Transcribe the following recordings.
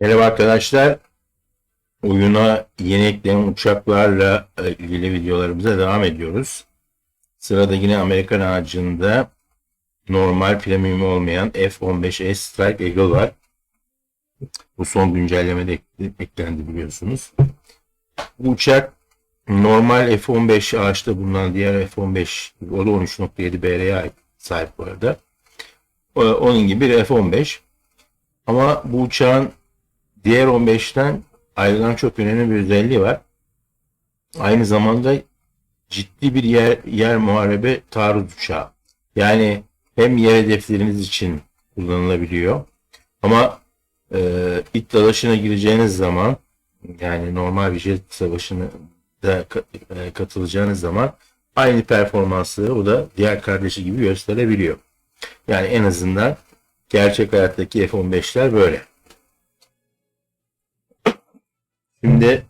Merhaba arkadaşlar. Oyuna yeni eklenen uçaklarla ilgili videolarımıza devam ediyoruz. Sırada yine Amerikan ağacında normal premium olmayan F-15S Strike Eagle var. Bu son güncellemede ek- eklendi biliyorsunuz. Bu uçak normal F-15 ağaçta bulunan diğer F-15 o da 13.7 BR'ye sahip bu arada. Onun gibi bir F-15. Ama bu uçağın diğer 15'ten ayrılan çok önemli bir özelliği var. Aynı zamanda ciddi bir yer, yer muharebe taarruz uçağı. Yani hem yer hedefleriniz için kullanılabiliyor ama e, ilk dalaşına gireceğiniz zaman yani normal bir jet savaşına da e, katılacağınız zaman aynı performansı o da diğer kardeşi gibi gösterebiliyor. Yani en azından gerçek hayattaki F-15'ler böyle. Şimdi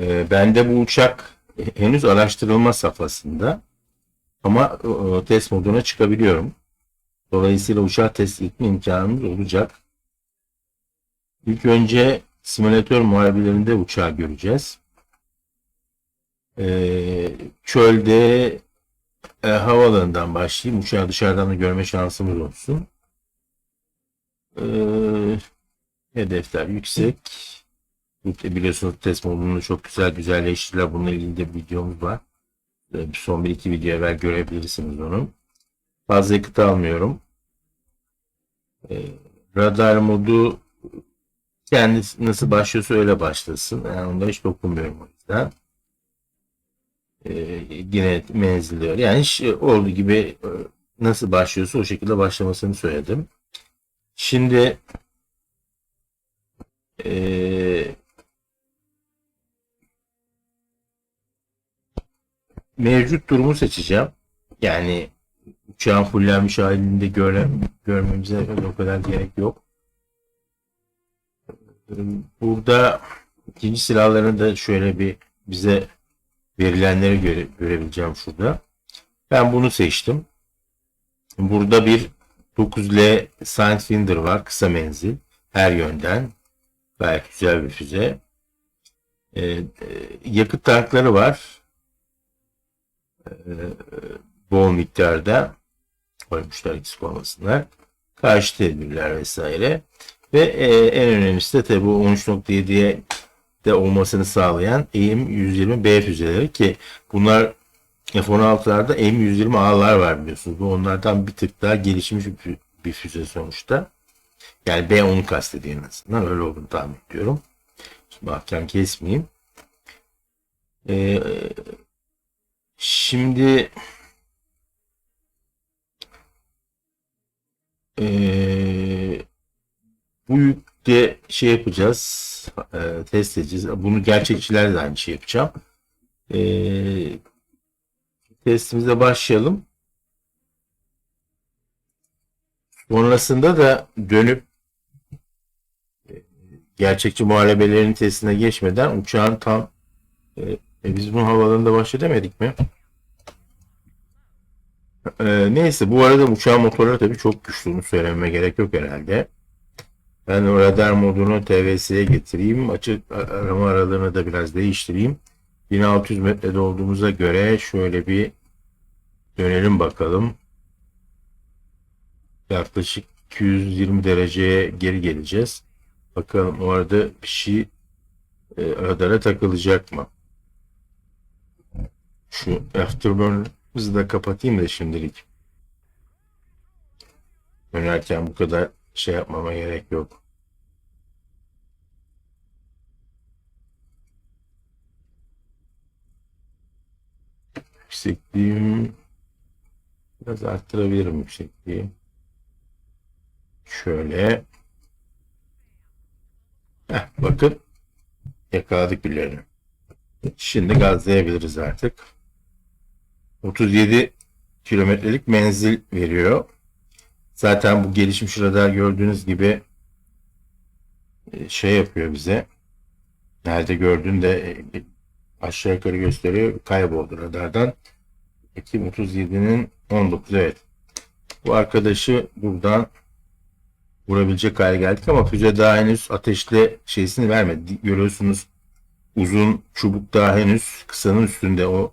e, bende bu uçak henüz araştırılma safhasında ama e, test moduna çıkabiliyorum. Dolayısıyla uçağı test etme imkanımız olacak. İlk önce simülatör muharebelerinde uçağı göreceğiz. E, çölde e, havaalanından başlayayım. Uçağı dışarıdan da görme şansımız olsun. E, hedefler yüksek. Biliyorsunuz test modunu çok güzel güzelleştirdiler. Bununla ilgili de bir videomuz var. E, son bir iki video evvel görebilirsiniz onu. Fazla yakıt almıyorum. E, radar modu kendisi nasıl başlıyorsa öyle başlasın. Yani onda hiç dokunmuyorum o yüzden. E, yine menzilli. Yani hiç e, olduğu gibi e, nasıl başlıyorsa o şekilde başlamasını söyledim. Şimdi e, mevcut durumu seçeceğim. Yani uçağın fullenmiş halinde göre, görmemize o kadar gerek yok. Burada ikinci silahlarını da şöyle bir bize verilenleri göre, görebileceğim şurada. Ben bunu seçtim. Burada bir 9L Sidewinder var. Kısa menzil. Her yönden. Gayet güzel bir füze. Ee, e, yakıt tankları var. Ee, bol miktarda koymuşlar eksik olmasınlar. Karşı tedbirler vesaire. Ve e, en önemlisi de tabi bu 13.7'ye de olmasını sağlayan AIM 120B füzeleri ki bunlar F-16'larda AIM 120A'lar var biliyorsunuz. Bu onlardan bir tık daha gelişmiş bir füze sonuçta. Yani B10'u kastediyor en azından. Öyle olduğunu tahmin ediyorum. Şimdi hakem kesmeyeyim. Ee, şimdi ee, bu yükte şey yapacağız. ee, test edeceğiz. Bunu gerçekçiler de aynı şey yapacağım. Ee, testimize başlayalım. Sonrasında da dönüp e, gerçekçi muharebelerin testine geçmeden uçağın tam e, e, biz bunu havalarında baş edemedik mi? E, neyse bu arada uçağın motorları tabii çok güçlü. Bunu söylememe gerek yok herhalde. Ben o radar modunu TVS'ye getireyim. Açık arama aralığını da biraz değiştireyim. 1600 metrede olduğumuza göre şöyle bir dönelim bakalım. Yaklaşık 220 dereceye geri geleceğiz. Bakalım o arada bir şey e, radara takılacak mı? Şu afterburner'ımızı da kapatayım da şimdilik. Dönerken bu kadar şey yapmama gerek yok. Yüksekliğim biraz arttırabilirim yüksekliği. Şöyle. Heh, bakın yakaladık birilerini. Şimdi gazlayabiliriz artık. 37 kilometrelik menzil veriyor. Zaten bu gelişmiş radar gördüğünüz gibi e, şey yapıyor bize. Nerede gördüğünü de e, aşağı yukarı gösteriyor. Kayboldu radardan. Ekim 37'nin 19 evet. Bu arkadaşı buradan vurabilecek hale geldik ama füze daha henüz ateşle şeysini vermedi. Görüyorsunuz uzun çubuk daha henüz kısanın üstünde o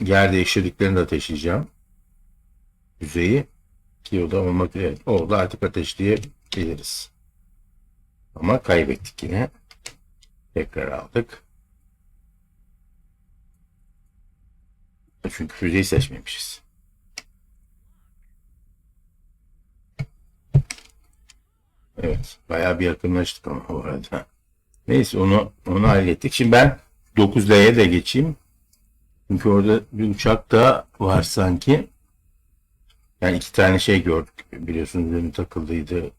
yer değiştirdiklerini de ateşleyeceğim. Füzeyi ki o da olmak evet, oldu artık ateşleyebiliriz. Ama kaybettik yine. Tekrar aldık. Çünkü füzeyi seçmemişiz. Evet. Bayağı bir yakınlaştık ama bu arada. Neyse onu onu hallettik. Şimdi ben 9L'ye de geçeyim. Çünkü orada bir uçak da var sanki. Yani iki tane şey gördük. Biliyorsunuz benim takıldıydı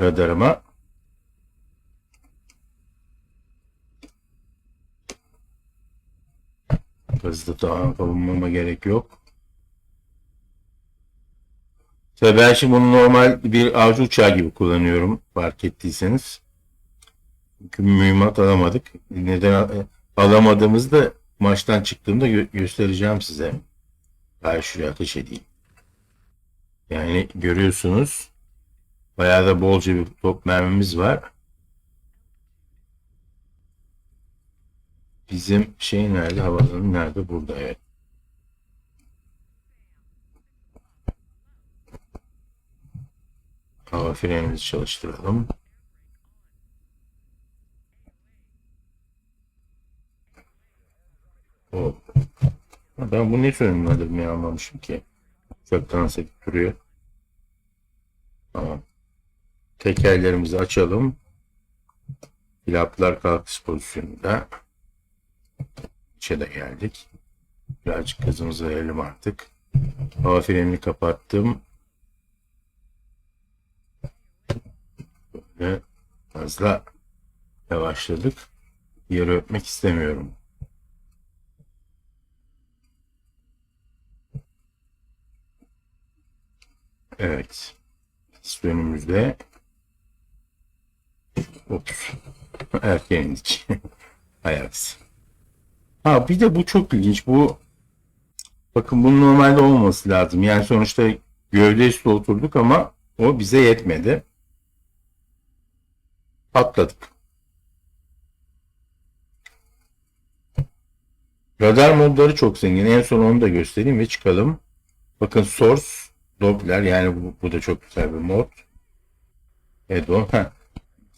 radarıma. Hızlı tamam savunmama gerek yok. Tabii ben şimdi bunu normal bir avcı uçağı gibi kullanıyorum fark ettiyseniz. Çünkü mühimmat alamadık. Neden al- alamadığımızı maçtan çıktığımda gö- göstereceğim size. Ben şuraya ateş edeyim. Yani görüyorsunuz bayağı da bolca bir top mermimiz var. Bizim şey nerede? Havalanı nerede? Burada evet. Hava frenimizi çalıştıralım. O. Ben bu ne sönümlendirmeyi anlamışım ki. Çok dans edip duruyor. Tamam. Tekerlerimizi açalım. Flaplar kalkış pozisyonunda. İçe de geldik. Birazcık hızımızı verelim artık. Hava frenini kapattım. Böyle fazla yavaşladık. Yeri öpmek istemiyorum. Evet. Pist önümüzde. Ops. Erken indik. Ayaks. Ha bir de bu çok ilginç. Bu bakın bunun normalde olmaması lazım. Yani sonuçta gövde üstü oturduk ama o bize yetmedi. Patladık. Radar modları çok zengin. En son onu da göstereyim ve çıkalım. Bakın source Doppler yani bu, bu da çok güzel bir mod. Evet o. Ha.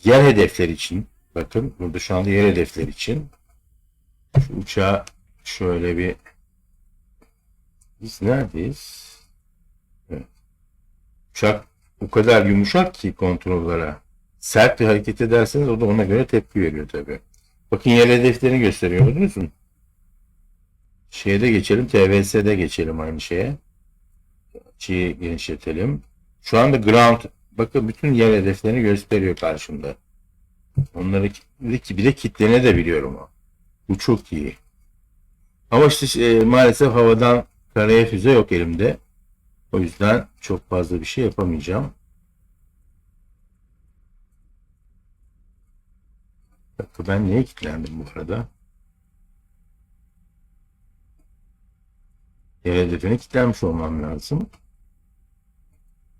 Yer hedefleri için. Bakın burada şu anda yer hedefleri için. Şu uçağı şöyle bir biz neredeyiz? Evet. Uçak o kadar yumuşak ki kontrollere. Sert bir hareket ederseniz o da ona göre tepki veriyor tabii. Bakın yer hedeflerini gösteriyor gördünüz mü? Şeyde geçelim. TVS'de geçelim aynı şeye. Açıyı genişletelim. Şu anda ground bakın bütün yer hedeflerini gösteriyor karşımda. Onları bir de kitlene de biliyorum o. Bu çok iyi. Ama işte e, maalesef havadan karaya füze yok elimde. O yüzden çok fazla bir şey yapamayacağım. Bakın ben niye kilitlendim bu arada? Hedefine kilitlenmiş olmam lazım.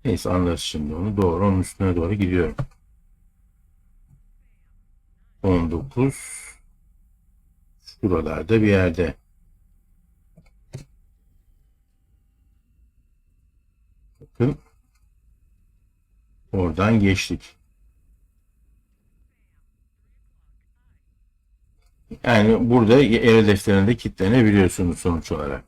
Neyse anlarız şimdi onu. Doğru onun üstüne doğru gidiyorum. 19 Şuralarda bir yerde. Bakın. Oradan geçtik. Yani burada el hedeflerinde kilitlenebiliyorsunuz sonuç olarak.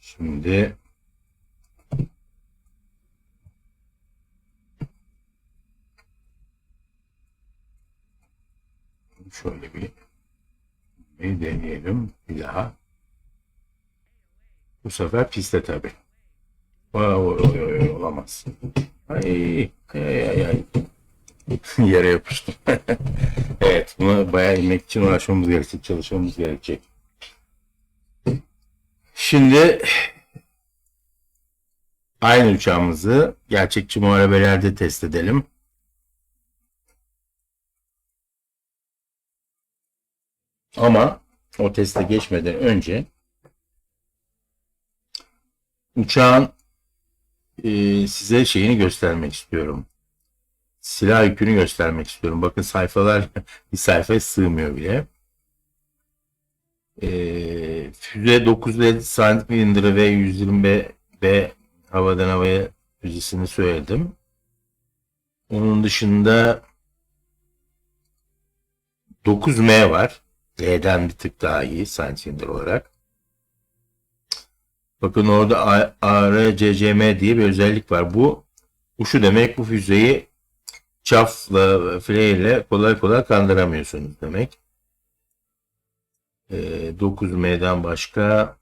Şimdi şöyle bir bir deneyelim bir daha. Bu sefer piste tabi. Oy, olamaz. Ay, ay, ay, ay. Yere yapıştım. evet, buna bayağı inmek için uğraşmamız gerekecek, çalışmamız gerekecek. Şimdi aynı uçağımızı gerçekçi muharebelerde test edelim. Ama o teste geçmeden önce uçağın e, size şeyini göstermek istiyorum. Silah yükünü göstermek istiyorum. Bakın sayfalar bir sayfaya sığmıyor bile. E, füze 950 cm ve 120 B havadan havaya füzesini söyledim. Onun dışında 9M var. L'den bir tık daha iyi santimetre olarak. Bakın orada ARCCM diye bir özellik var. Bu bu şu demek bu füzeyi çafla fileyle kolay kolay kandıramıyorsunuz demek. Ee, 9M'den başka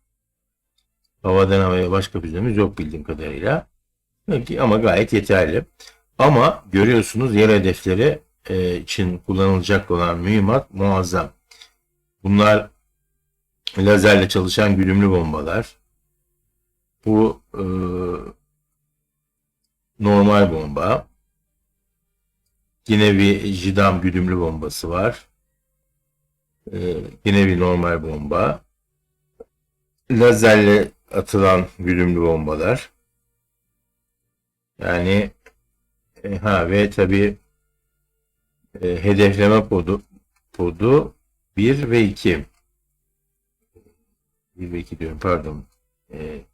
havadan havaya başka füzemiz yok bildiğim kadarıyla. Peki, ama gayet yeterli. Ama görüyorsunuz yer hedefleri e, için kullanılacak olan mühimmat muazzam. Bunlar lazerle çalışan güdümlü bombalar. Bu e, normal bomba. Yine bir jidam güdümlü bombası var. E, yine bir normal bomba. Lazerle atılan güdümlü bombalar. Yani e, ha ve tabi e, hedefleme kodu kodu 1 ve 2 1 ve 2 diyorum pardon. E,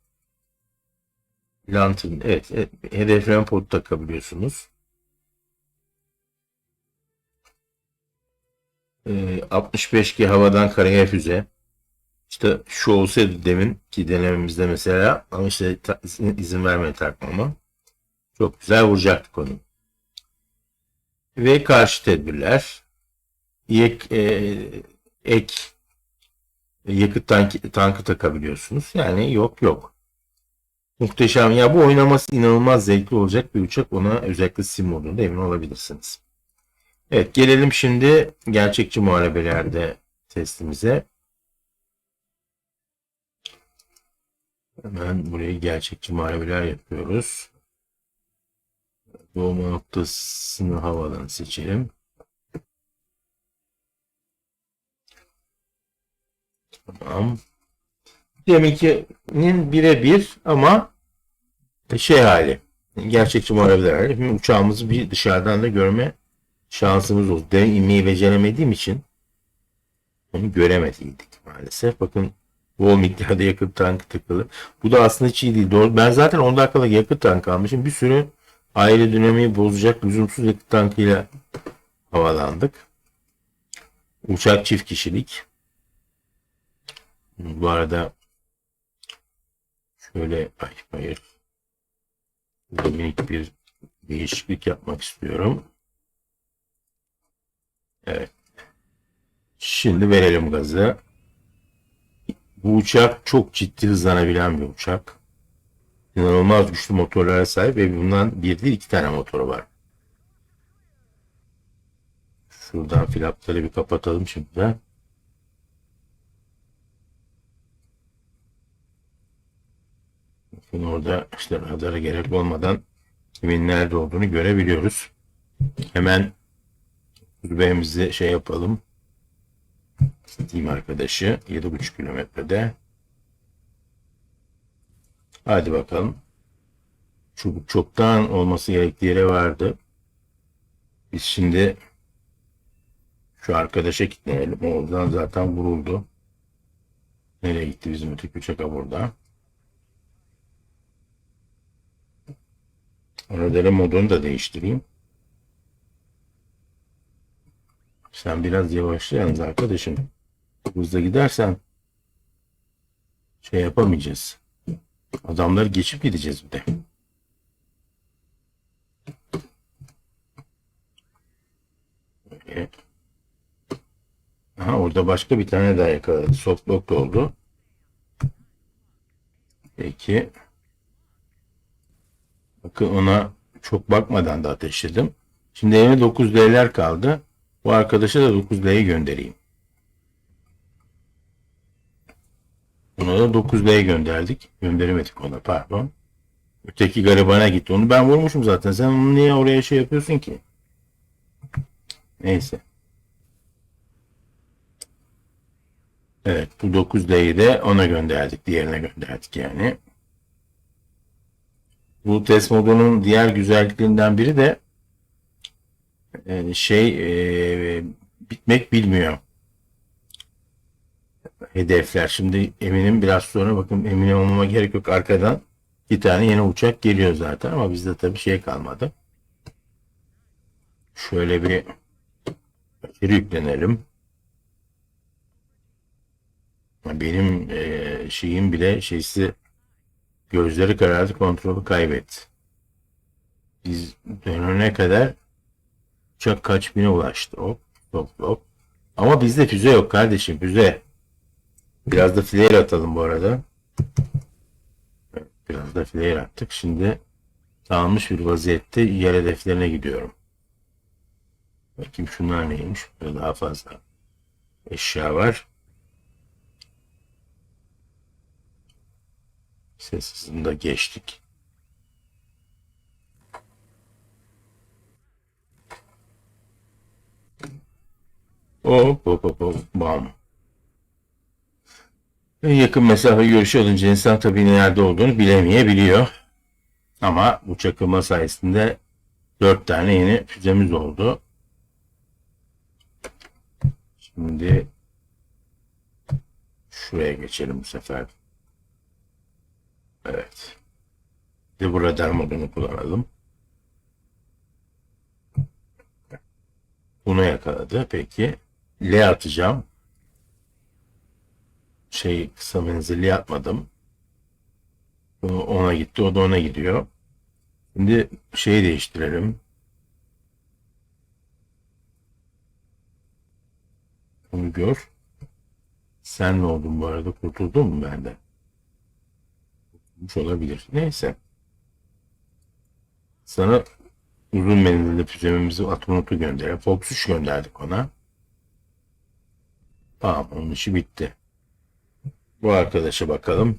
lantern evet, evet hedefleme kodu takabiliyorsunuz. E, 65G havadan karaya füze işte şu olsaydı demin ki denememizde mesela ama işte izin, vermedi takmama çok güzel vuracaktık onu ve karşı tedbirler. Ek, e, ek yakıt tankı, tankı takabiliyorsunuz. Yani yok yok. Muhteşem. Ya bu oynaması inanılmaz zevkli olacak bir uçak. Ona özellikle sim modunda emin olabilirsiniz. Evet gelelim şimdi gerçekçi muharebelerde testimize. Hemen buraya gerçekçi muharebeler yapıyoruz. Doğma noktasını havadan seçelim. Tamam. Deminkinin birebir ama şey hali. Gerçekçi muharebeler hali. Şimdi uçağımızı bir dışarıdan da görme şansımız oldu. Demin inmeyi beceremediğim için onu göremediydik maalesef. Bakın bol miktarda yakıt tankı takılı. Bu da aslında hiç iyi değil. Doğru. Ben zaten 10 dakikalık yakıt tankı almışım. Bir sürü aile dinamiği bozacak lüzumsuz yakıt tankıyla havalandık. Uçak çift kişilik. Bu arada şöyle ay hayır minik bir değişiklik yapmak istiyorum. Evet. Şimdi verelim gazı. Bu uçak çok ciddi hızlanabilen bir uçak. İnanılmaz güçlü motorlara sahip ve bundan bir değil iki tane motoru var. Şuradan flapları bir kapatalım şimdi. Bakın orada işte radara gerek olmadan kimin nerede olduğunu görebiliyoruz. Hemen kulübemizi şey yapalım. Steam arkadaşı 7.5 kilometrede. Hadi bakalım. Çubuk çoktan olması gerektiği yere vardı. Biz şimdi şu arkadaşa kitleyelim. Oradan zaten vuruldu. Nereye gitti bizim öteki uçak burada? Radar modunu da değiştireyim. Sen biraz yavaşla yalnız arkadaşım. Hızla gidersen şey yapamayacağız. Adamları geçip gideceğiz bir de. Böyle. Aha, orada başka bir tane daha yakaladı. Softlock oldu. Peki. Bakın ona çok bakmadan da ateşledim. Şimdi elime 9L'ler kaldı. Bu arkadaşa da 9L'yi göndereyim. Ona da 9L'ye gönderdik. Gönderemedik ona pardon. Öteki garibana gitti. Onu ben vurmuşum zaten. Sen onu niye oraya şey yapıyorsun ki? Neyse. Evet bu 9D'yi de ona gönderdik. Diğerine gönderdik yani. Bu test modunun diğer güzelliklerinden biri de e, şey e, bitmek bilmiyor. Hedefler. Şimdi eminim biraz sonra bakın emin olmama gerek yok arkadan bir tane yeni uçak geliyor zaten ama bizde tabii şey kalmadı. Şöyle bir içeri yüklenelim. Benim e, şeyim bile şeysi gözleri karardı kontrolü kaybetti. Biz dönene kadar uçak kaç bine ulaştı. Hop hop hop. Ama bizde füze yok kardeşim füze. Biraz da flare atalım bu arada. Biraz da flare attık. Şimdi dağılmış bir vaziyette yer hedeflerine gidiyorum. Bakayım şunlar neymiş. Burada daha fazla eşya var. Ses hızında geçtik. Hop hop hop hop bam. Yakın mesafe görüşü alınca insan tabii nerede olduğunu bilemeyebiliyor. Ama bu çakılma sayesinde dört tane yeni füzemiz oldu. Şimdi şuraya geçelim bu sefer. Evet. Bu radar modunu kullanalım. Bunu yakaladı. Peki. L atacağım. Şey kısa menzilli atmadım. Bu ona gitti. O da ona gidiyor. Şimdi şeyi değiştirelim. Bunu gör. Sen ne oldun bu arada? Kurtuldun mu benden? Kurtulmuş olabilir. Neyse. Sana uzun menzilli füzemizi Atronut'u gönderelim. Fox 3 gönderdik ona. Tamam onun işi bitti. Bu arkadaşa bakalım.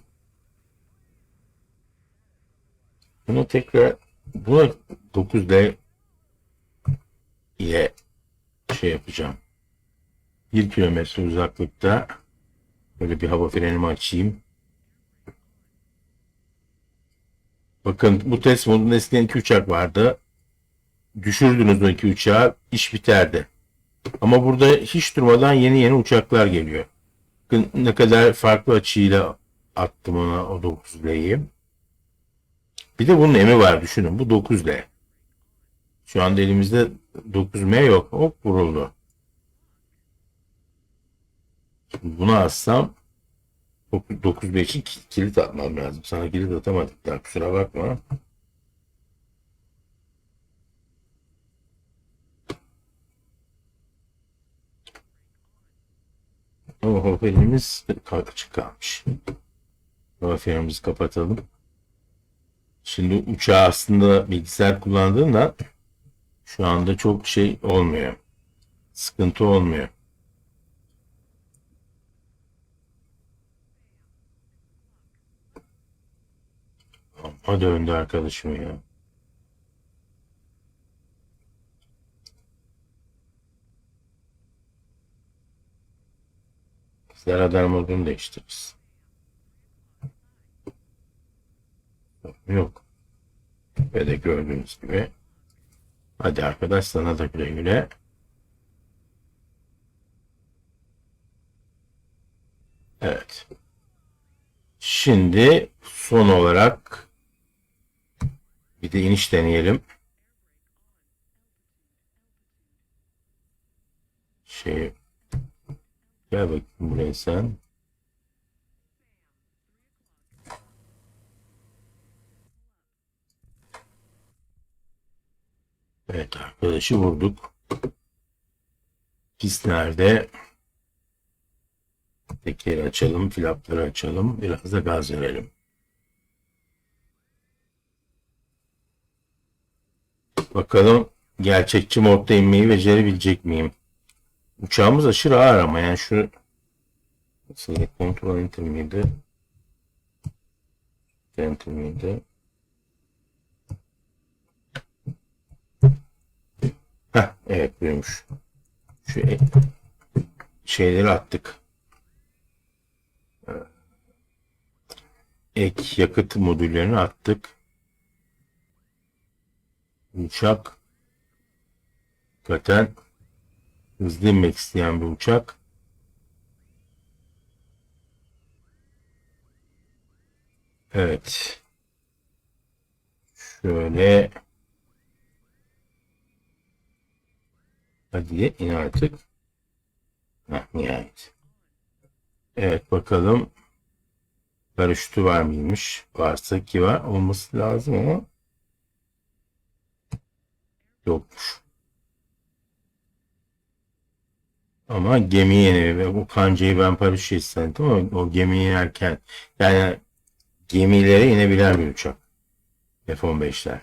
Bunu tekrar buna 9D ile şey yapacağım. 1 kilometre uzaklıkta böyle bir hava frenimi açayım. Bakın bu test modunda eskiden iki uçak vardı. Düşürdünüz o iki uçağı iş biterdi. Ama burada hiç durmadan yeni yeni uçaklar geliyor. Bakın ne kadar farklı açıyla attım ona o 9L'yi. Bir de bunun emi var düşünün. Bu 9L. Şu anda elimizde 9M yok. Hop vuruldu. Şimdi bunu assam 9B için ki- kilit atmam lazım. Sana kilit atamadık daha kusura bakma. Ama hoparlörümüz açık kalmış. Hoparlörümüzü kapatalım. Şimdi uçağı aslında bilgisayar kullandığında şu anda çok şey olmuyor. Sıkıntı olmuyor. Amma döndü arkadaşım ya. Biz radar modunu değiştiririz. Yok. Ve de gördüğünüz gibi. Hadi arkadaş sana da güle güle. Evet. Şimdi son olarak bir de iniş deneyelim. Şey gel bakayım buraya sen. Evet arkadaşı vurduk. Pist nerede? Tekeri açalım, flapları açalım. Biraz da gaz verelim. Bakalım gerçekçi modda inmeyi becerebilecek miyim? Uçağımız aşırı ağır ama yani şu nasıl kontrol enter miydi? Enter miydi? Heh, evet buymuş. Şu e- şeyleri attık. Ee, ek yakıt modüllerini attık. Uçak hakikaten hızlı inmek isteyen bir uçak. Evet. Şöyle Hadi in artık. Heh, nihayet. Evet bakalım. Paraşütü var mıymış? Varsa ki var. Olması lazım ama yokmuş. Ama gemiye ve Bu kancayı ben paraşüt istedim ama o gemiye inerken yani gemilere inebilen bir uçak. F-15'ler.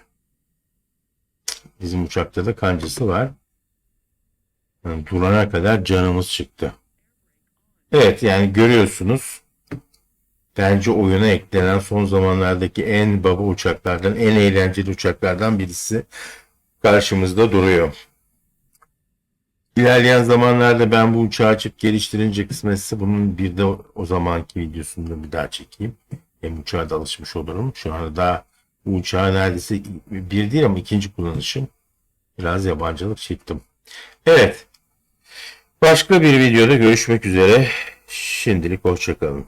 Bizim uçakta da kancası var. Yani durana kadar canımız çıktı. Evet yani görüyorsunuz. Bence oyuna eklenen son zamanlardaki en baba uçaklardan, en eğlenceli uçaklardan birisi karşımızda duruyor. İlerleyen zamanlarda ben bu uçağı açıp geliştirince kısmetse bunun bir de o, zamanki videosunu bir daha çekeyim. Hem uçağa da alışmış olurum. Şu anda daha bu uçağı neredeyse bir değil ama ikinci kullanışım. Biraz yabancılık çektim. Evet. Başka bir videoda görüşmek üzere. Şimdilik hoşçakalın.